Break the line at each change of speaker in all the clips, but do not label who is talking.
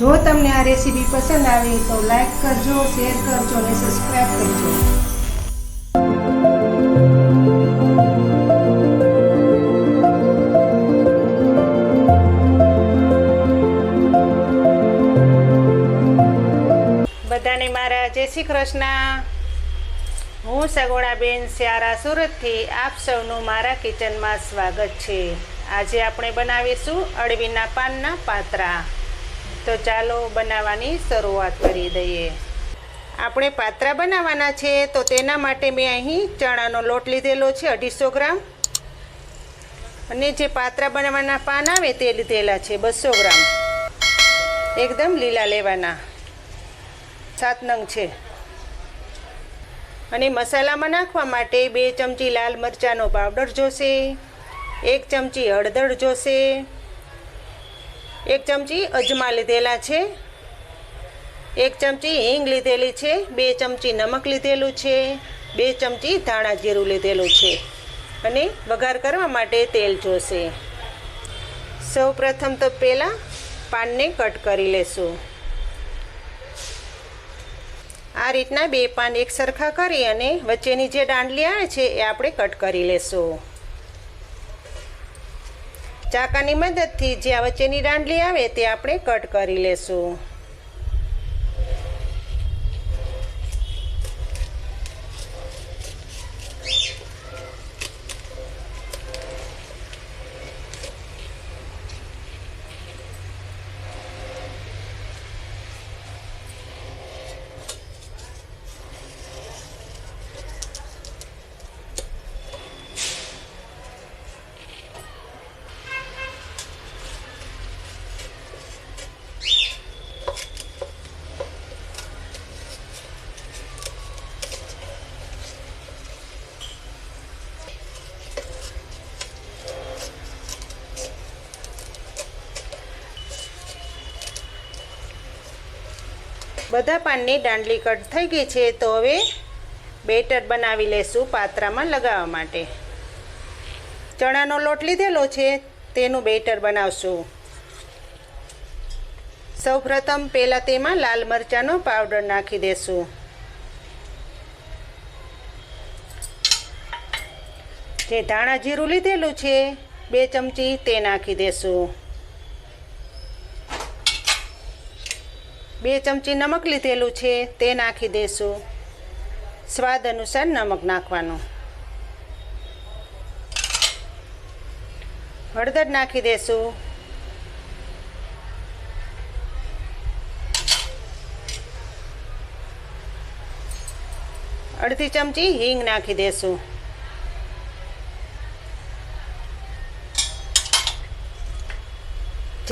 જો તમને આ રેસીપી પસંદ આવી તો લાઈક કરજો, શેર કરજો અને સબસ્ક્રાઈબ કરજો. બધાને મારા જય શ્રી કૃષ્ણ. હું સગોણાબેન સ્યારા સુરતથી આપ સૌનું મારા કિચનમાં સ્વાગત છે. આજે આપણે બનાવીશું અળવીના પાનના પાત્રા. તો ચાલો બનાવવાની શરૂઆત કરી દઈએ. આપણે પાત્રા બનાવવાના છે, તો તેના માટે મેં અહીં ચણાનો લોટ લીધેલો છે, અઢીસો ગ્રામ. અને જે પાત્રા બનાવવાના પાન આવે તે લીધેલા છે, બસો ગ્રામ. એકદમ લીલા લેવાના. સાત નંગ છે. અને મસાલામાં નાખવા માટે બે ચમચી લાલ મરચાંનો પાવડર જોશે, એક ચમચી હળદર જોશે એક ચમચી અજમા લીધેલા છે. એક ચમચી હિંગ લીધેલી છે. બે ચમચી નમક લીધેલું છે. બે ચમચી ધાણા જીરું લીધેલું છે. અને વઘાર કરવા માટે તેલ જોશે. સૌ પ્રથમ તો પહેલાં પાનને કટ કરી લેશું. આ રીતના બે પાન એક સરખા કરી અને વચ્ચેની જે દાંડલી આવે છે એ આપણે કટ કરી લેશું. ચાકાની મદદથી જ્યાં વચ્ચેની દાંડલી આવે તે આપણે કટ કરી લેશું. બધા પાનની દાંડલી કટ થઈ ગઈ છે, તો હવે બેટર બનાવી લેશું પાત્રામાં લગાવવા માટે. ચણાનો લોટ લીધેલો છે, તેનું બેટર બનાવશું. સૌપ્રથમ પહેલાં તેમાં લાલ મરચાંનો પાવડર નાખી દેશું. જે ધાણા જીરું લીધેલું છે, બે ચમચી તે નાખી દેશું. બે ચમચી નમક લીધેલું છે, તે નાખી દઈશું સ્વાદ અનુસાર નમક નાખવાનું. હળદર નાખી દઈશું અડધી ચમચી હિંગ નાખી દઈશું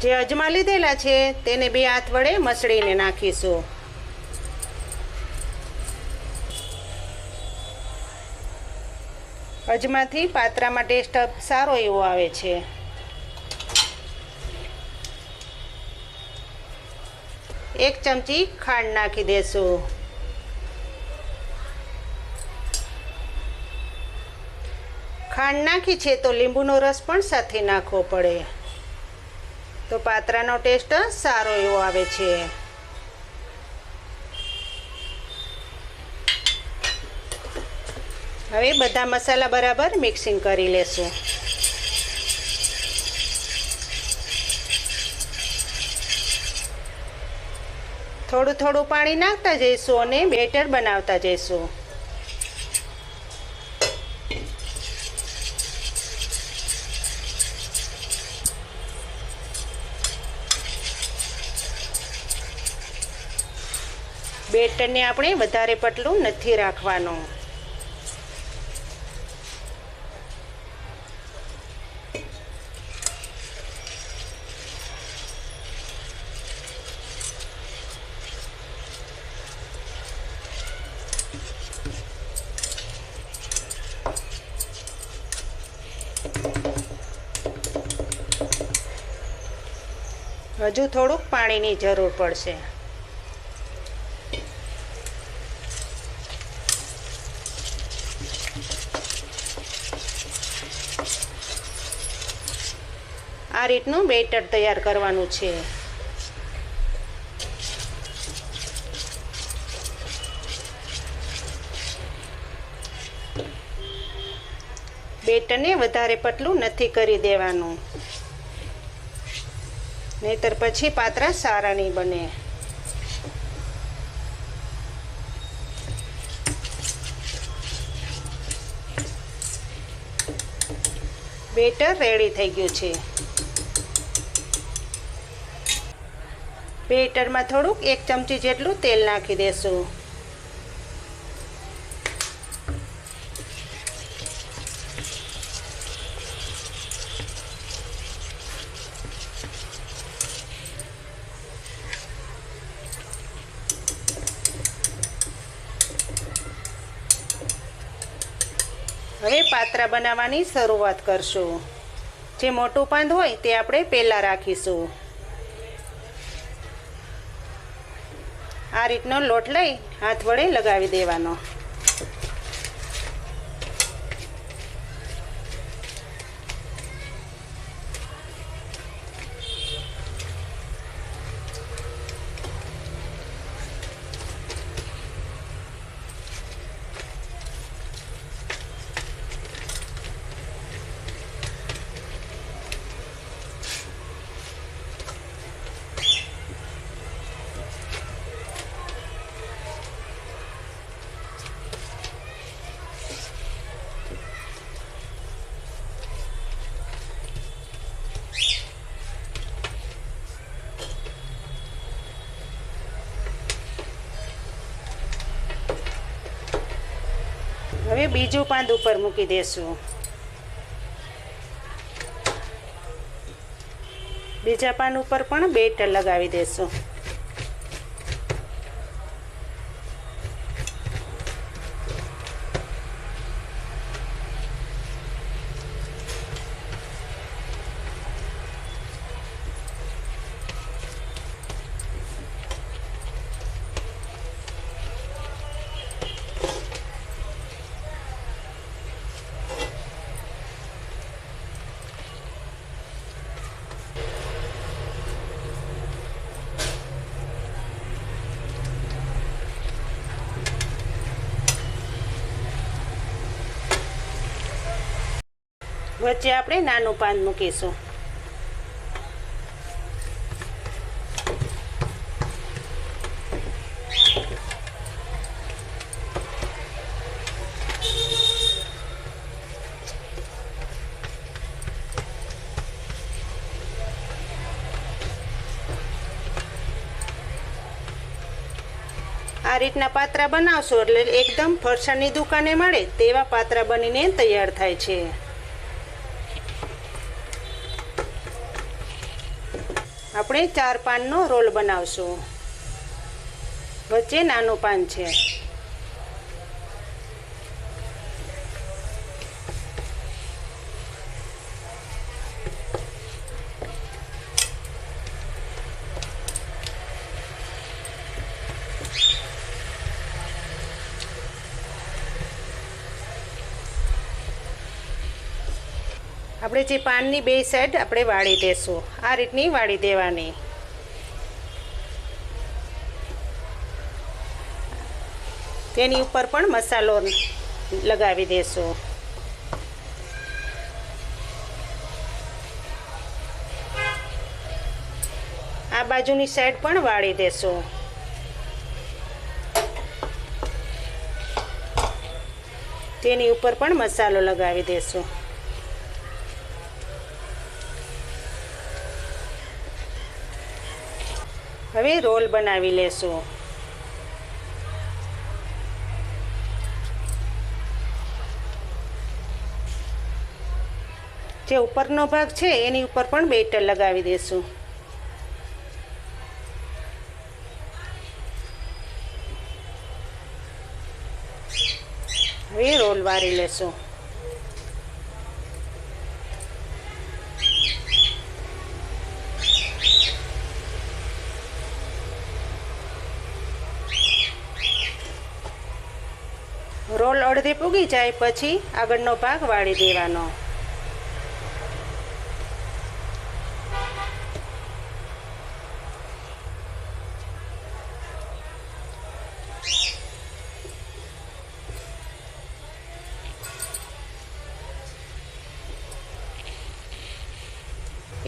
જે અજમા લીધેલા છે, તેને બે હાથ વડે મસળીને નાખીશું. અજમાથી પાત્રામાં ટેસ્ટ સારો એવો આવે છે. એક ચમચી ખાંડ નાખી દેશું. ખાંડ નાખી છે તો લીંબુનો રસ પણ સાથે નાખવો પડે. તો પાત્રાનો ટેસ્ટ સારો એવો આવે છે. હવે બધા મસાલા બરાબર મિક્સિંગ કરી લેશું. થોડું થોડું પાણી નાખતા જઈશું અને બેટર બનાવતા જઈશું. બેટરને આપણે વધારે પતલું નથી રાખવાનું. હજુ થોડુંક પાણીની જરૂર પડશે. રીતનું બેટર તૈયાર કરવાનું છે. બેટરને વધારે પતલું નથી કરી દેવાનું. નહીતર પછી પાત્રા સારા નહીં બને. બેટર રેડી થઈ ગયું છે. બેટરમાં થોડુંક એક ચમચી જેટલું તેલ નાખી દેશું. હવે પાત્રા બનાવવાની શરૂઆત કરશું. જે મોટું પાંદ હોય તે આપણે પહેલાં રાખીશું. આ રીતનો લોટ લઈ હાથ વડે લગાવી દેવાનો. બીજું પાંદ ઉપર મૂકી દેશું. બીજા પાન ઉપર પણ બેટર લગાવી દેશું. વચ્ચે આપણે નાનું પાન મૂકીશું. આ રીતના પાત્રા બનાવશો એટલે એકદમ ફરસાણની દુકાને મળે તેવા પાત્રા બનીને તૈયાર થાય છે. આપણે ચાર પાનનો રોલ બનાવશું. વચ્ચે નાનું પાન છે. આપણે જે પાનની બે સાઈડ આપણે વાળી દેશું. આ રીતની વાળી દેવાની. તેની ઉપર પણ મસાલો લગાવી દેશું. આ બાજુની સાઈડ પણ વાળી દેશું. તેની ઉપર પણ મસાલો લગાવી દેશું. હવે રોલ બનાવી લેશું. જે ઉપરનો ભાગ છે, એની ઉપર પણ બેટર લગાવી દેશું. હવે રોલ વારી લેશું. અડધે પૂગી જાય પછી આગળનો ભાગ વાળી દેવાનો.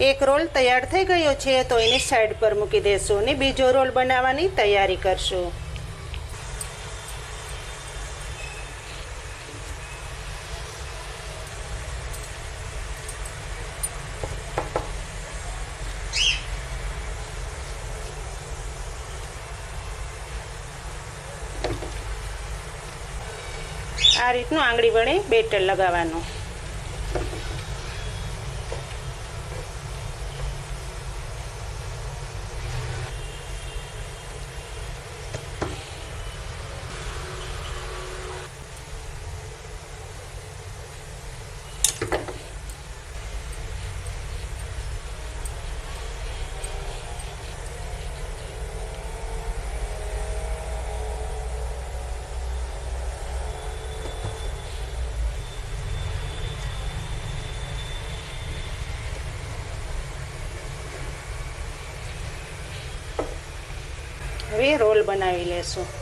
એક રોલ તૈયાર થઈ ગયો છે તો એની સાઈડ પર મૂકી દેશું અને બીજો રોલ બનાવવાની તૈયારી કરશું. આ રીતનું આંગળી વડે બેટર લગાવવાનું. હવે રોલ બનાવી લેશું.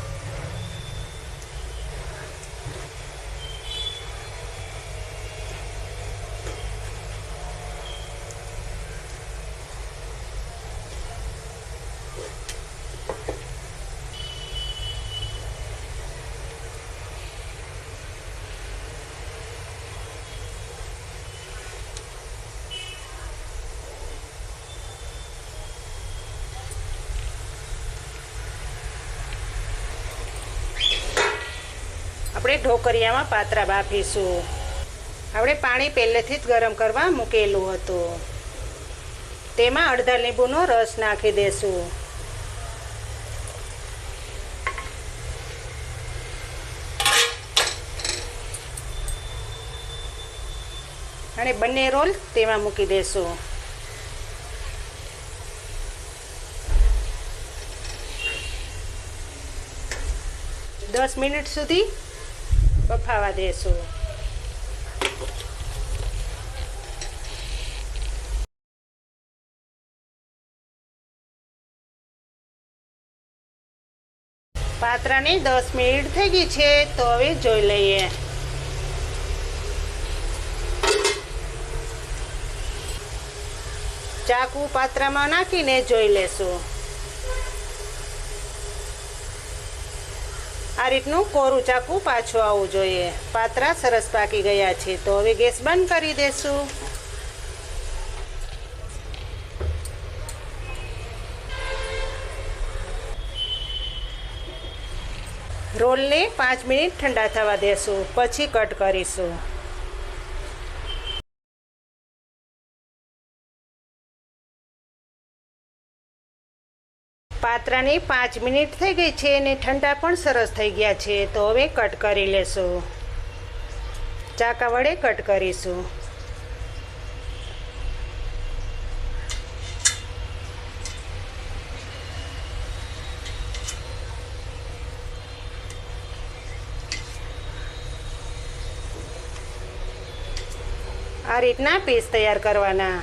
આપણે ઢોકરિયામાં પાત્રા બાફીશું. આપણે પાણી પહેલેથી જ ગરમ કરવા મૂકેલું હતું. તેમાં અડધા લીંબુનો રસ નાખી દેશું. અને બંને રોલ તેમાં મૂકી દેશું. દસ મિનિટ સુધી બફાવા દેશું પાત્રાને દસ મિનિટ થઈ ગઈ છે, તો હવે જોઈ લઈએ. ચાકુ પાત્રામાં નાખીને જોઈ લેશું. આ રીતનું કોરું ચાકુ પાછું આવવું જોઈએ. પાત્રા સરસ પાકી ગયા છે. તો હવે ગેસ બંધ કરી દેશું. રોલને પાંચ મિનિટ ઠંડા થવા દેશું. પછી કટ કરીશું. પાત્રાને પાંચ મિનિટ થઈ ગઈ છે અને ઠંડા પણ સરસ થઈ ગયા છે. તો હવે કટ કરી લેશું. ચાકા વડે કટ કરીશું. આ રીતના પીસ તૈયાર કરવાના.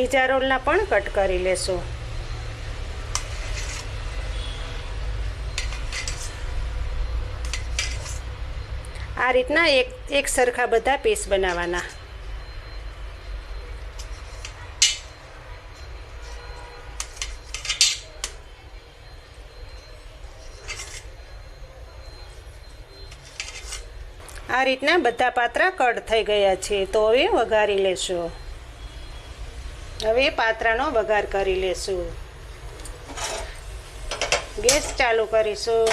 બીજા રોલના પણ કટ કરી લેશું. આ રીતના એક એક સરખા બધા પીસ બનાવવાના આ રીતના બધા પાત્રા કટ થઈ ગયા છે. તો હવે વઘારી લેશું. હવે પાત્રાનો વઘાર કરી લેશું. ગેસ ચાલુ કરીશું.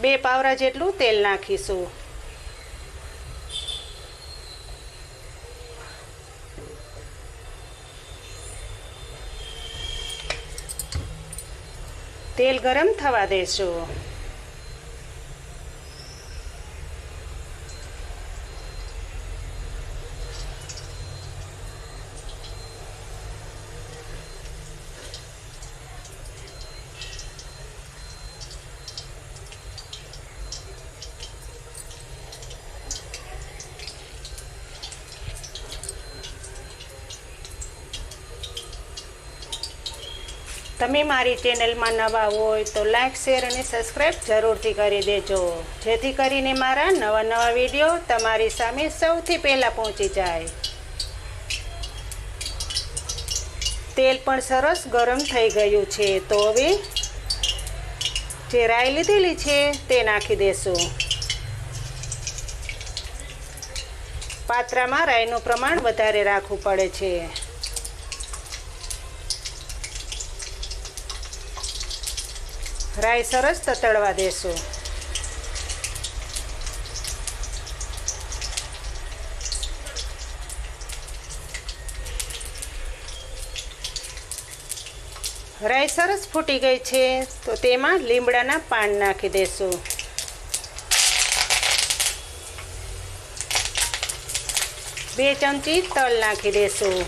બે પાવરા જેટલું તેલ નાખીશું. તેલ ગરમ થવા દેશું. તમે મારી ચેનલમાં નવા હોય તો લાઈક, શેર અને સબસ્ક્રાઈબ જરૂરથી કરી દેજો. જેથી કરીને મારા નવા નવા વીડિયો તમારી સામે સૌથી પહેલાં પહોંચી જાય. તેલ પણ સરસ ગરમ થઈ ગયું છે. તો હવે જે રાઈ લીધેલી છે તે નાખી દેશું. પાત્રામાં રાઈનું પ્રમાણ વધારે રાખવું પડે છે. રાઈ સરસ તતડવા દેશું. રાઈ સરસ ફૂટી ગઈ છે, તો તેમાં લીમડાના પાન નાખી દેશું. બે ચમચી તલ નાખી દેશું.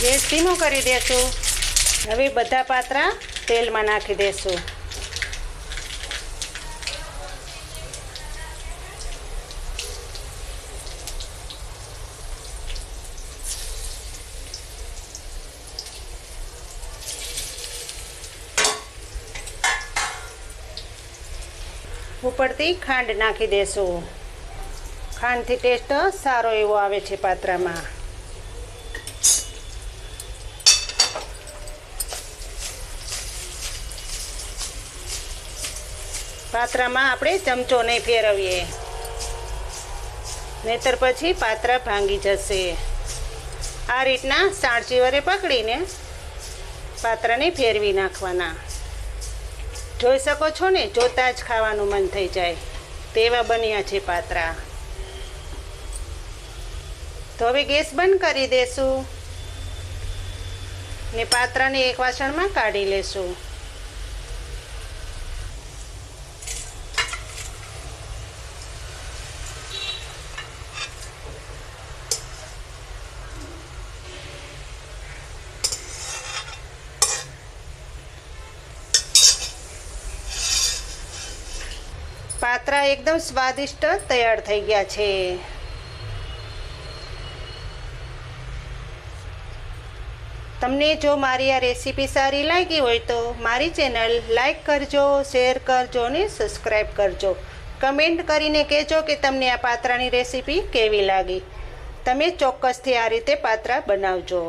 ગેસ ધીમો કરી દેશું. હવે બધા પાત્રા તેલમાં નાખી દેશું. ઉપરથી ખાંડ નાખી દેશું. ખાંડથી ટેસ્ટ સારો એવો આવે છે પાત્રામાં. પાત્રામાં આપણે ચમચો નહીં ફેરવીએ. નહીતર પછી પાત્રા ભાંગી જશે. આ રીતના સાણચી વરે પકડીને પાત્રાને ફેરવી નાખવાના. જોઈ શકો છો ને, જોતાં જ ખાવાનું મન થઈ જાય. તેવા બન્યા છે પાત્રા. તો હવે ગેસ બંધ કરી દેશું ને પાત્રાને એક વાસણમાં કાઢી લેશું. એકદમ સ્વાદિષ્ટ તૈયાર થઈ ગયા છે. તમને જો મારી આ રેસીપી સારી લાગી હોય તો મારી ચેનલ લાઈક કરજો, શેર કરજો અને સબસ્ક્રાઈબ કરજો. કમેન્ટ કરીને કહેજો કે તમને આ પાત્રાની રેસીપી કેવી લાગી. તમે ચોક્કસથી આ રીતે પાત્રા બનાવજો.